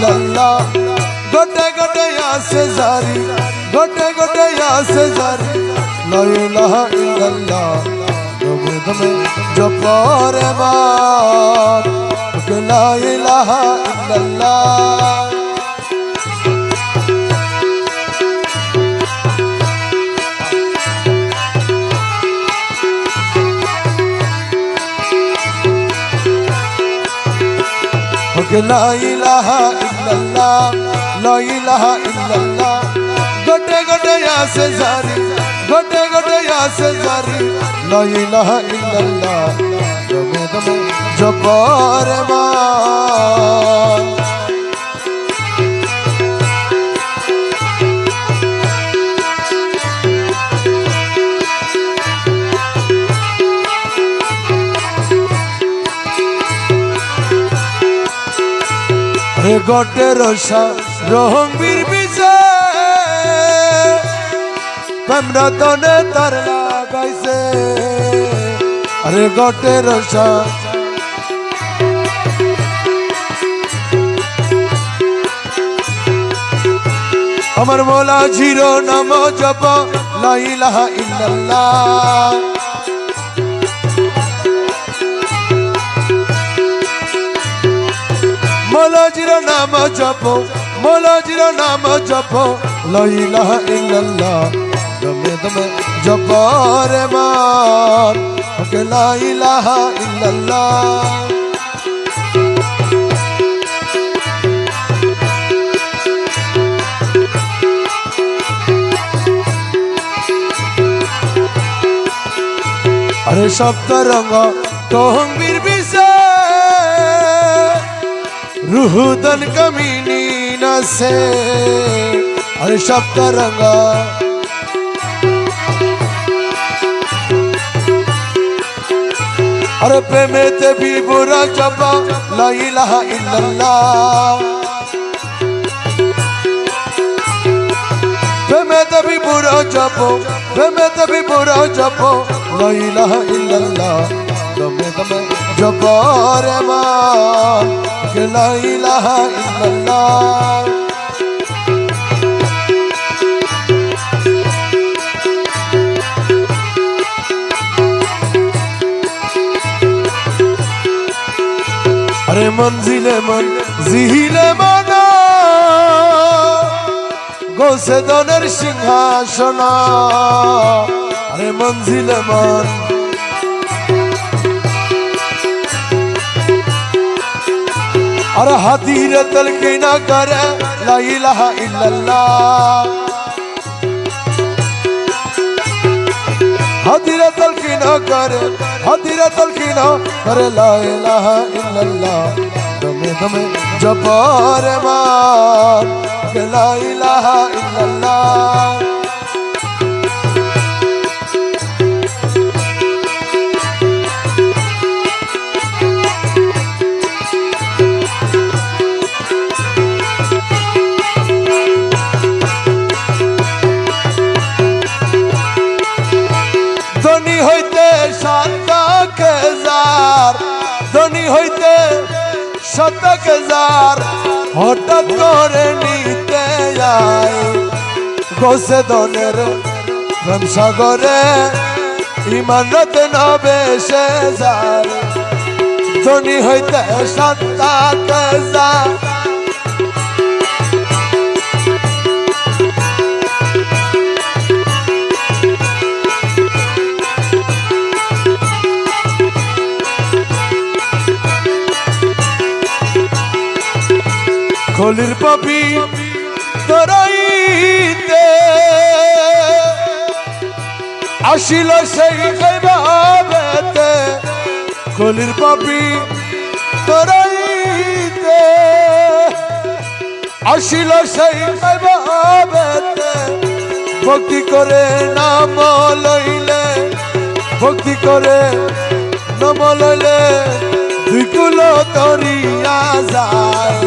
ইল্লাল্লাহ গোটে গোটে আসে জারি, গোটে গোটে আসে জারি। লা ইলাহা ইল্লাল্লাহ দমে তুমি জপরে মান লা ইল্লাল্লাহ। ওকে লাইলাহা ইল্লাল্লাহ লাইলাহা ইল্লাল্লাহ। গোটে গোটে আসে জারি, গোটে গোটে আসে জারি। লাইলাহা ইল্লাল্লাহ, দমে মান রে গটে রসা রহঙ্গীর বিজে। প্রেমরা তনে তার লাগাইছে। আরে গটে রসা। আমার মোলা জিরো নাম জপ, লাইলাহা ইল্লাল্লাহ। মলাজির নাম জপ, মলাজির নাম জপ লাইলাহা ইল্লাল্লাহ। দমে দমে জপ রে মান ওকে লাইলাহা ইল্লাল্লাহ। আরে সপ্ত রঙ তহঙ্গীর রুহুদন কমিনি নসে আরে সপ্ত রঙ। আরে প্রেমেতে বিবুরা জপা লা ইলাহা ইল্লাল্লাহ। প্রেমেতে বিবুরা জপ প্রেমেতে বিবুরা জপ লা ইলাহা ইল্লাল্লাহ। দমে দমে জপ রে মান আরে মঞ্জিলে মন জিহিলে মানা। গোসে দনের সিংহাসন। আরে মঞ্জিলে মন আরে হাতির তলকে না করে লা ইলাহা ইল্লাল্লাহ হাতির তলকে না করে হাতির তলকে না করে লা ইলাহা ইল্লাল্লাহ দমে শতক যার হঠাৎ করে নিতে যায়। গোসে দনের সাগরে ইমানত নবে সে যার। ধনী হইতে সত্তা যার খলির পাপি তরাইতে। আসিল সেই ভাবেতে খলির পাপি তরাইতে। আসিল সেই ভাবেতে ভক্তি করে নাম লইলে, ভক্তি করে নাম লইলে দুই কুলো তরিয়া যায়।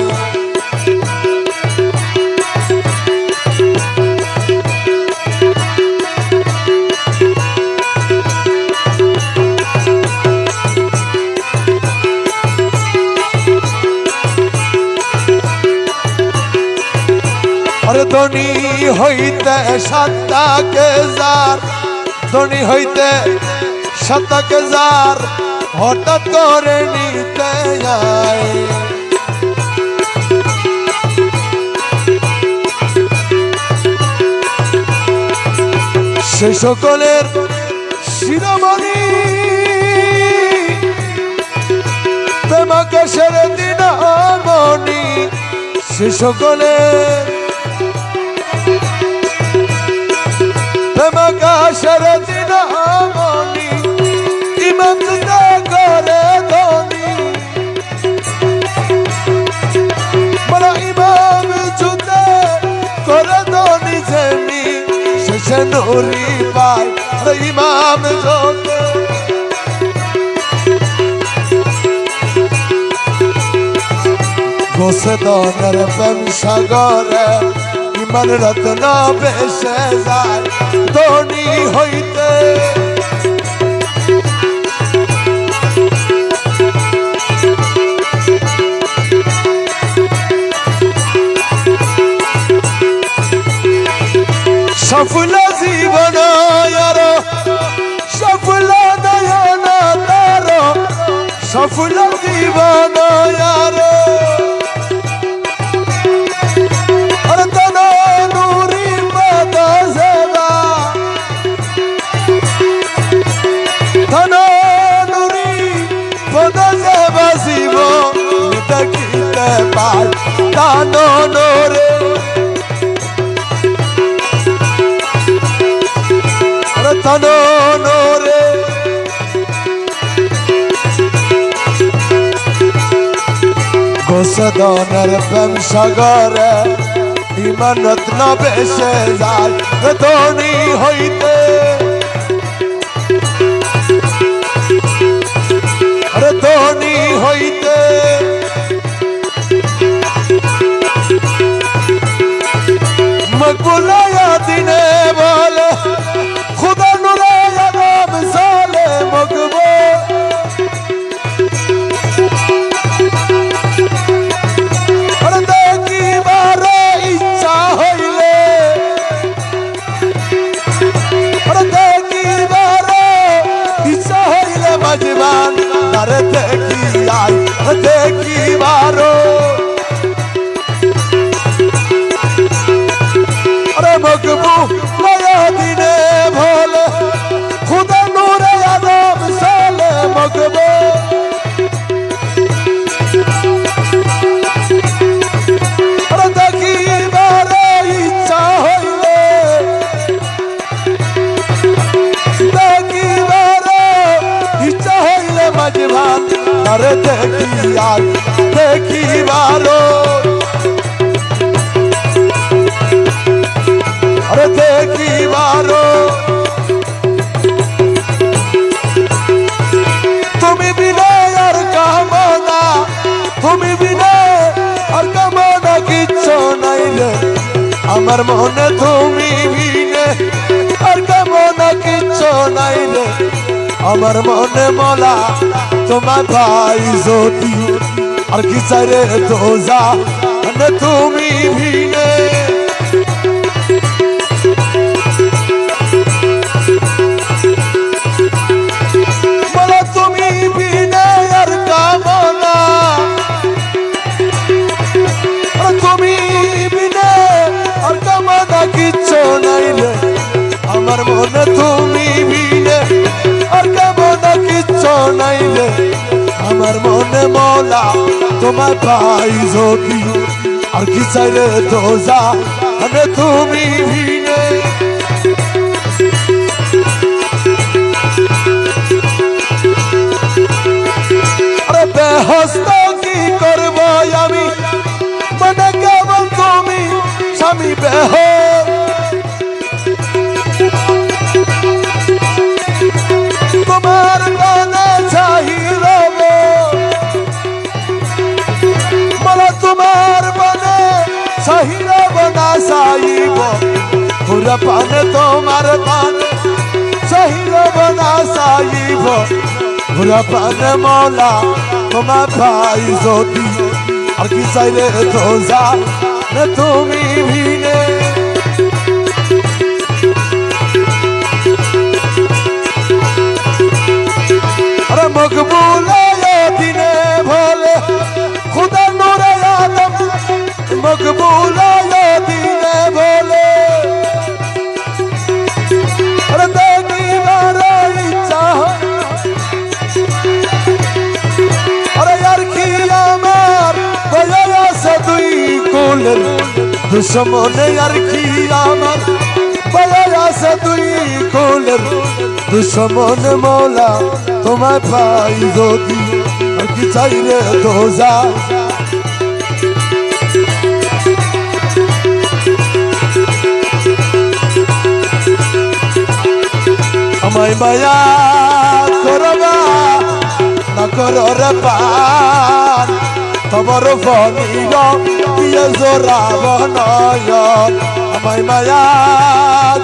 ধনী হইতে সাতাকে যার, ধনী হইতে সাতাকে যার, হঠাৎ করে নিতে যায় সে সকলের শিরোমণি তোমাকে সেরে দিন মনি সে সকলের নুরি পায় ইমাম জোতে গোসে দনের প্রেম সাগরে ইমান রত্ন বেশে যায় হইতে। সফল সফল জীবন আর আর তন নুরি পদ গোসদনের প্রেম সাগরে ইমান রত্ন বেশে যায় ধনী হইতে। ধনী হইতে। মকবুলায়া আমার মনে তুমি ভিনে আর কেমন কিচ্ছু নাই রে। আমার মনে মলা, তোমার ভাই যদি, আর কি চাই রে দোজা? মানে তুমি ভিনে আমার মনে তুমি বিনে আর কামনা কিচ্ছু নাই আমার মনে মলা, তোমার ভাই যদি, আর কি চাইলে দোজা মানে তুমি ভিনে ফুল পানে তোমার পানে সহিল বনা সাইব ফুল পানে মৌলা, তোমার ভাই যদি, আর কি চাইলে তো যা তুমি ভিনে। আরে মকবুল দুশ্মনে আর কি আমার? বলে আসে দুই কোলের দুশ্মন মৌলা, তোমায় পাই যদি, আর কি চাই রে দোজা? আমায় মায়া করবা না করো রে পান। তোমার ফনিগম দিয়ে জোরাব নয়ন আমায় মায়া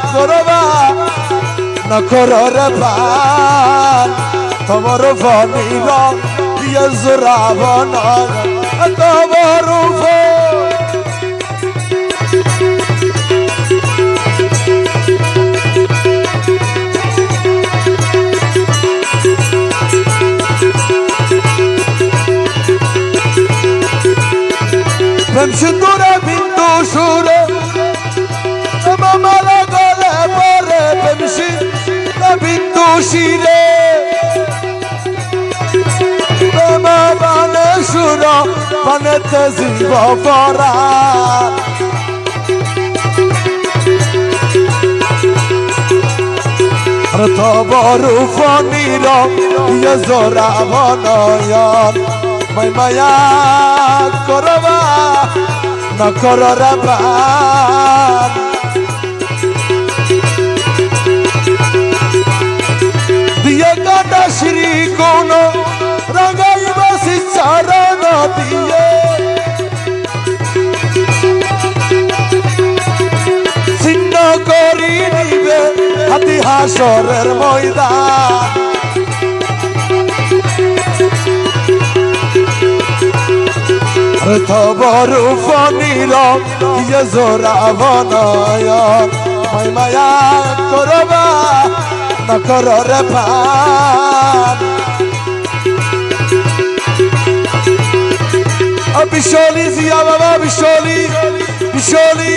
করবা নখরর পান তোমার ফনিব দিয়ে জোরাব নয়ন তোমার ফনিব প্রেম সিন্দুরে, বিন্দু সুরে। মামার গলে পরে প্রেম সিন্দুরে বিন্দু শিরে। প্রেম বানে সুর, বানেতে জীব পরা। তবরু ফনির ইয়ে জোরা বনয়ন। মাই মায়া করবা না করর বান দিয়ে কাটা শ্রী কোন রঙাই চরণ দিয়ে। করি নিবে হাতি ময়দান। তবরু ফনির ইয়ে জোরা বনয়ন মাই মায়া করবা না কর রে পান বিশলি জিয়া বাবা বিশলি বিশলি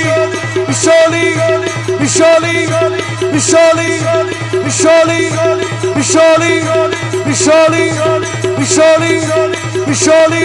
বিশলি বিশলি বিশলি বিশলি বিশলি বিশলি বিশলি বিশলি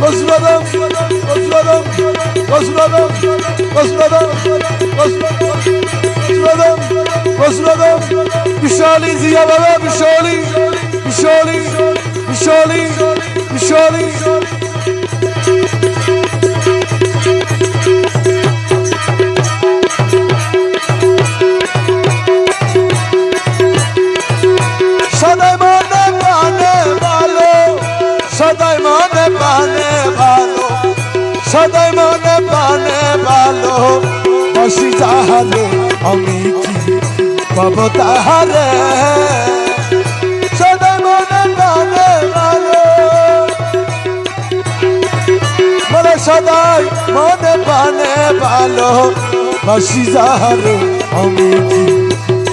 Kazılaram, kazılaram, kazılaram, kazılaram, kazılaram, kazılaram. Müşali ziyalara, müşali, müşali, müşali, müşali, müşali. সদাই মনে প্রাণে ভালো। বসি যাহারে আমি কি পাব তাহারে? সদাই মনে প্রাণে ভালো। বসি যাহারে আমি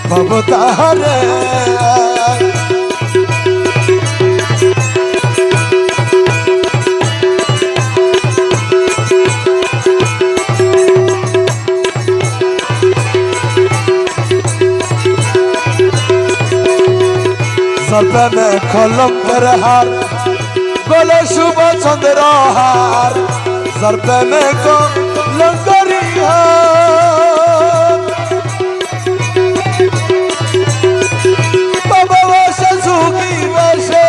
পাব তাহারে? আসার প্রেমে কলঙ্কের হার বলে শুভ চন্দ্র হার। যার প্রেমে কলঙ্করি বাবা বসে ঝুঁকি বসে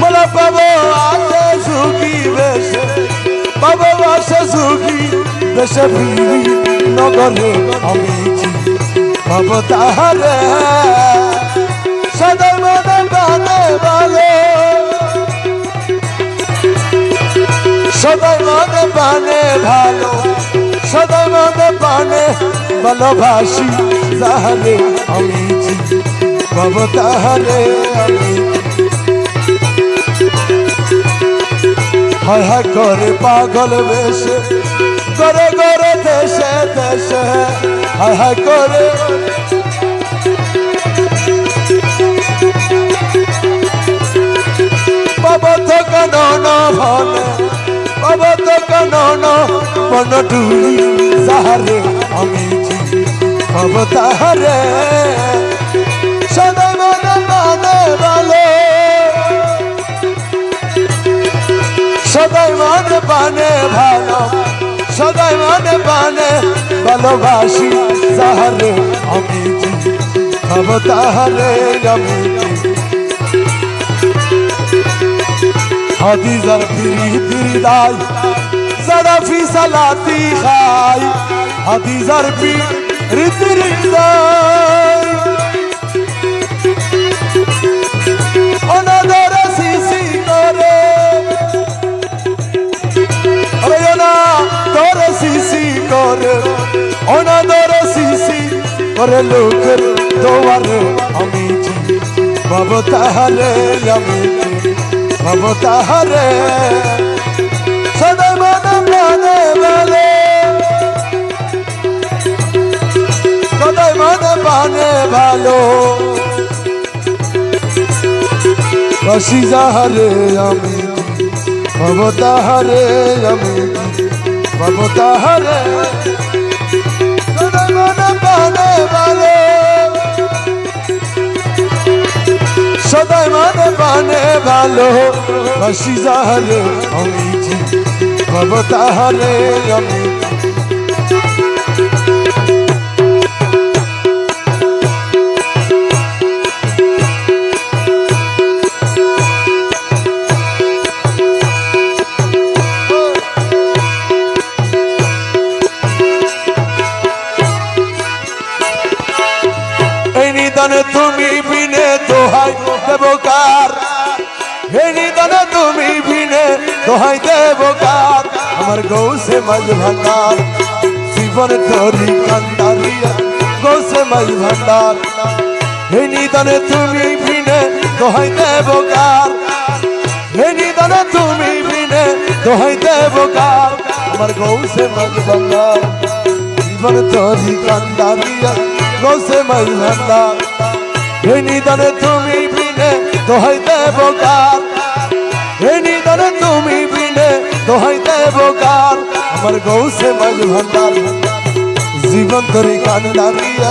বলে বাবা আছে ঝুঁকি নগরে আমি পাবো তাহারে সদাই মনে বানে ভালো সদাই মনে বানে ভালো সদাই মনে বানে ভালোবাসি তাহলে আমি তাহারে আমি হায় করে পাগল বেশে, করে করে দেশে হায় হায় করে। বাবা তো কেন না ভালে, বাবা তো কেন না মন টুলি সাহারে আমি বাবা তাহারে। মনে ভালো। সদাই মনে পানে ভালোবাসি সাহারে আমি খাব তাহারে আমি হাদিজার ফিরি ফিরি দাই সারা ফি সালাতি খাই হাদিজার ফিরি ফিরি দাই করে অনাদর সিসি করে লোকের দোয়ারে, আমি বাবু তাহারে, আমি বাবু তাহারে। সদা মনে মনে বলে, সদাই মনে মানে ভালো বসি যাহারে, আমি বাবু তাহারে, আমি বাবু তাহারে সদাই মনে বানে ভালো। বসি যাহারে আমি বাবু তাহারে আমি নিদানে তুমি বিনে দোহাই দেবকার। এই নিদানে তুমি বিনে দোহাই দেবকার। আমার গৌসে মাঝ ভান্ডার, জীবন তরি কান্দারিয়া গৌসে মাঝ ভান্ডার এই নিদানে তুমি বিনে দোহাই দেবকার। এই নিদানে তুমি বিনে দোহাই দেবকার। আমার গৌসে মাঝ ভান্ডার, জীবন তরি কান্দারিয়া গৌসে মাঝ ভান্ডার দরে নিদানে তুমি বিনে দোহাই দেবকার এই দরে তুমি বিনে দোহাই দেবকার আমার গৌসে মাঝ জীবন জীবন তরি কান্দারিয়া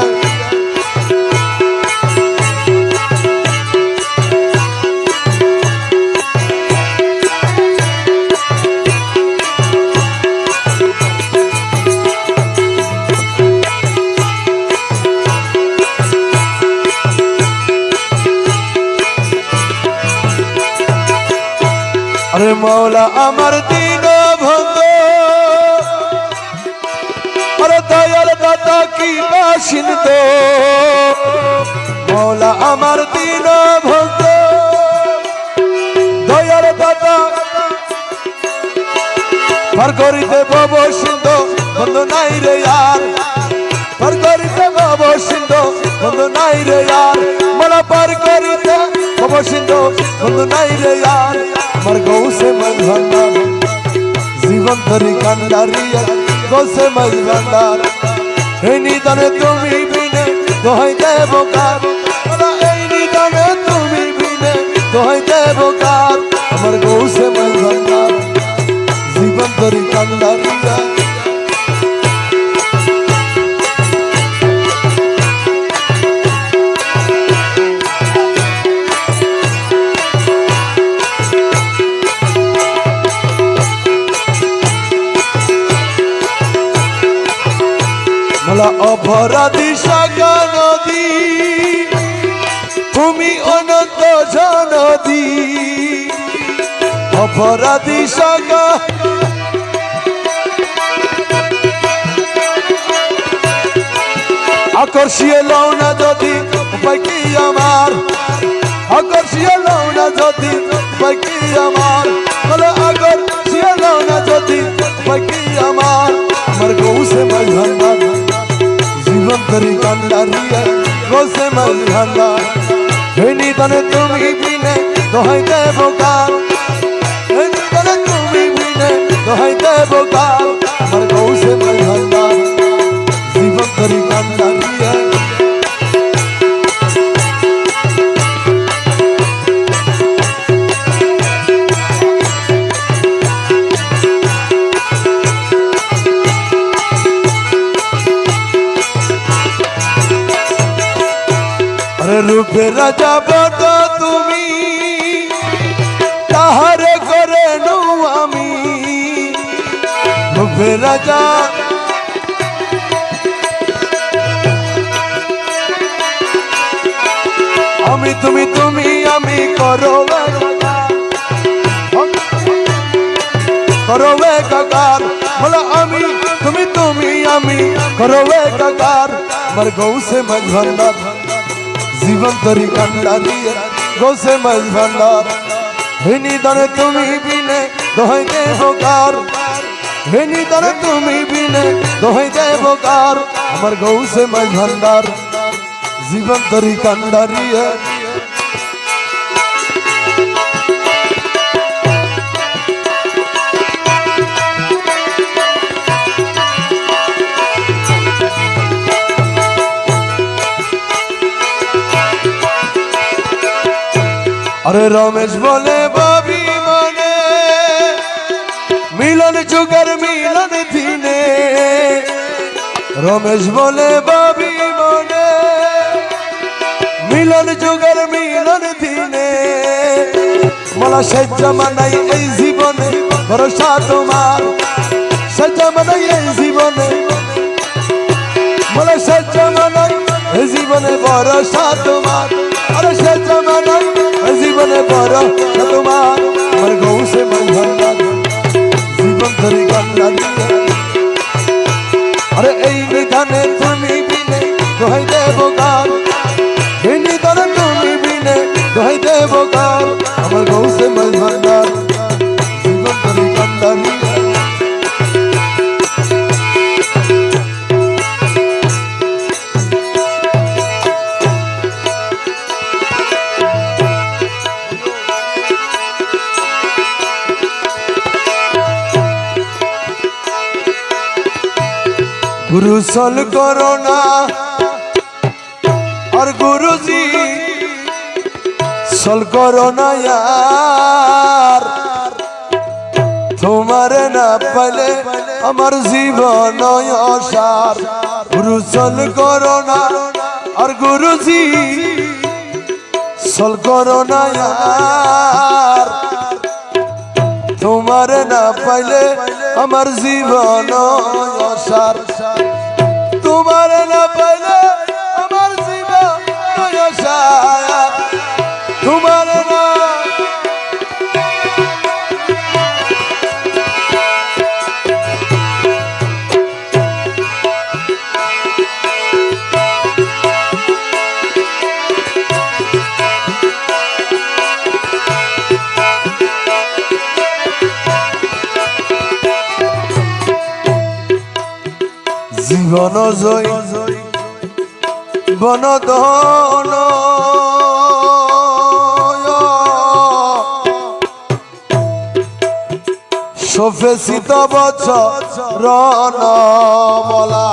মৌলা আমার দিন ভঙ্গ। দয়াল দাতা কি বাসিন্দ। মৌলা আমার দিন ভঙ্গ। দয়াল দাতা। পার করিতে বব সিন্ধ, বন্ধ নাই রে আর। পার করিতে বব সিন্ধ, বন্ধ নাই রে আর। মোলা পার করিতে বব বন্ধু নাই রে আর। আমার গৌসে মজ ভান্ডার জীবন ধরি কান্ডারিয়া গৌসে মজ ভান্ডার এই নিদানে তুমি বিনে, দোহাই দেব কার? এই নিদানে তুমি বিনে, দোহাই দেব কার? ভরা দিশাকা নদী তুমি অনন্ত নদী ভরা দিশাকা আকর্ষিয়ে লও না যদি বাকি আমার? আকর্ষিয়ে লও না যদি বাকি আমার? বলে আকর্ষিয়ে লও না যদি বাকি আমার? আমার গৌ সে মাঝ করি কান্ডারিয়া গোসে মাল ভান্ডার হেনি তনে তুমি বিনে, দোহাই দেব কার হেনি তনে তুমি বিনে, দোহাই দেব কার আমার গৌসে মাল ভান্ডার জীবন করি কান্ডারিয়া রূপে রাজা বট তুমি। তাহারে করে নু আমি। রূপে রাজা আমি তুমি তুমি, আমি করো করো কাকার। বলো আমি তুমি তুমি, আমি করো কাকার। আমার গৌসে মাঝ ভান্ডার। জীবন তরি কান্ডা দিয়ে গোসে মাঝ ভান্ডার। হেনি দানে তুমি বিনে, দোহাই দেব কার হেনি দানে তুমি বিনে, দোহাই দেব কার আমার গৌসে মাঝ ভান্ডার। জীবন তরি কান্ডা দিয়ে আরে রমেশ বলে, বাবি মনে মিলন যুগের মিলন দিনে। রমেশ বলে, বাবি মনে মিলন যুগের মিলন দিনে। বলা সে জামানাই এই জীবনে ভরসা তোমার। সে জামানাই এই জীবনে বলে সে জামানাই এই জীবনে ভরসা তোমার। আরে সে জামানাই এই জীবনে ভরসা তোমার আমার গৌসে মন ভান্ডার জীবন ধরে কান্না দিয়ে আরে এই নিধানে গুরুসল করোনা আর গুরুজি সল করোনা আর তোমার না পাইলে আমার জীবন অসার। গুরুসল করোনা আর গুরুজি সল করোনা আর তোমার না পাইলে আমার জীবন তোমার না পাইলে জীবন জয় বনদন সফেসিত বছর মলা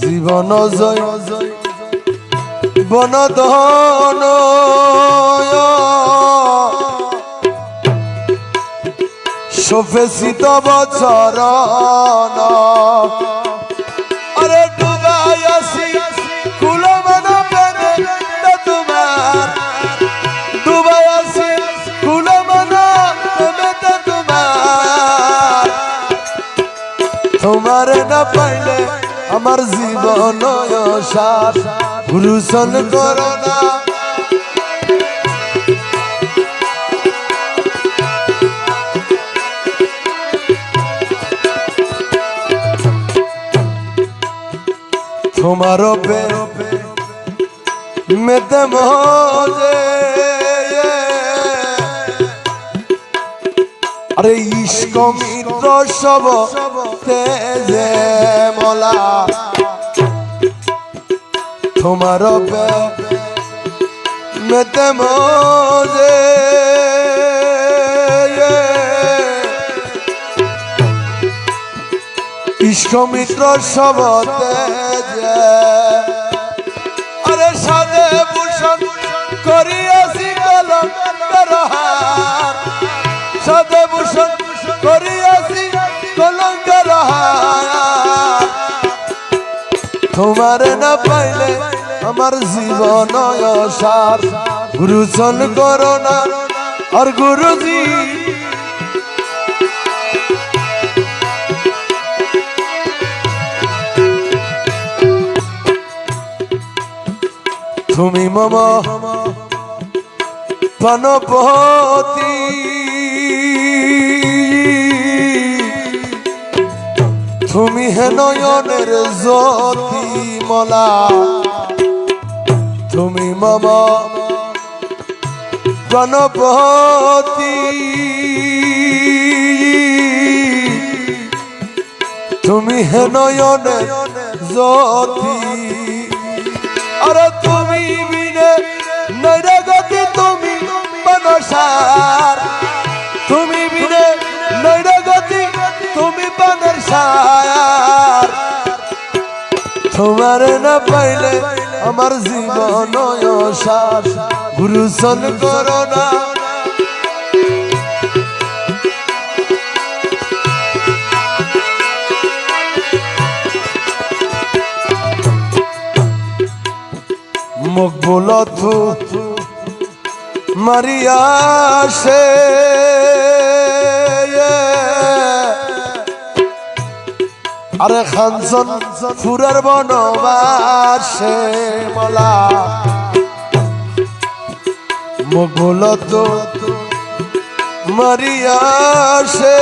জীবন জয় বনদন সফেসিত বছর আমার জীবন সার। গুরুসন করো না। তোমার মেতে মজে। আরে ইস্ক মিত্র সব তেজে মলা? তোমার মেতে মজে। ইষ্ট মিত্র সব তোমার না পাইলে আমার জীবন সার গুরুজন করো না আর গুরুজি। তুমি মম প্রাণপতি তুমি হে নয়নের জ্যোতি। মলা তুমি মম। প্রাণপতি তুমি হে নয়নের জ্যোতি। তুমি বিনে নৈরে গতি, তুমি বনসার। তুমি বিনে নৈরে গতি, তুমি তোমার না পাইলে আমার জীবন সার গুরুসন করো না। মকবুলথু মারিয়া সে আরে খানসন ফুরার বনবাসে মলা। মকবুলত মারিয়া সে।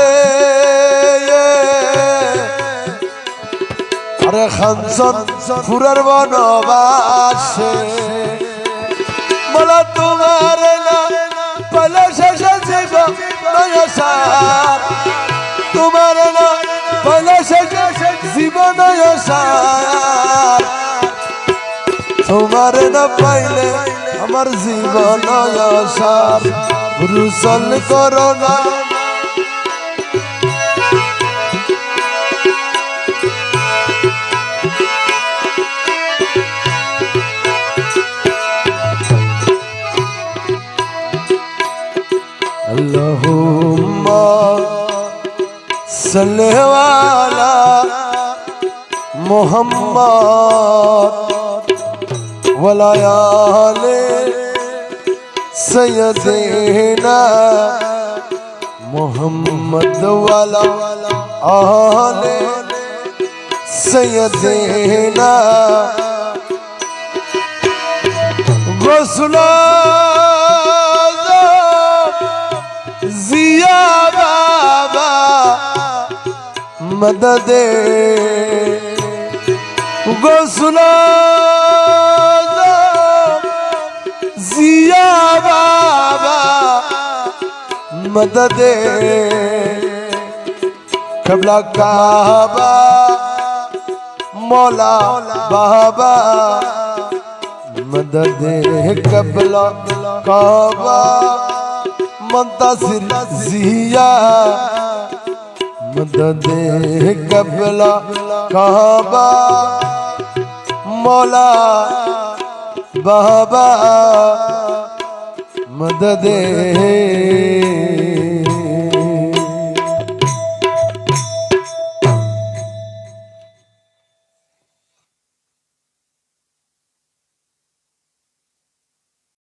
আরে খানসন ফুরার বনবাসে বলা তোমার না পালে শেষ জীব নয়সার তোমার না পালে শেষ জীবন সার তোমার না পাইলে আমার জীবন সার রুসল করো না اللهم صل على मोहम्मद वलायाल सैदेना मोहम्मद वाला आल सैदेना रसुला जिया बाबा मदद গোসনা জিয়া বাবা মদদে কবলা কাবা মৌলা বাবা মদদে কবলা কাবা منتصر زیا مدد قبلہ کعبہ મોલા બાબા મદદે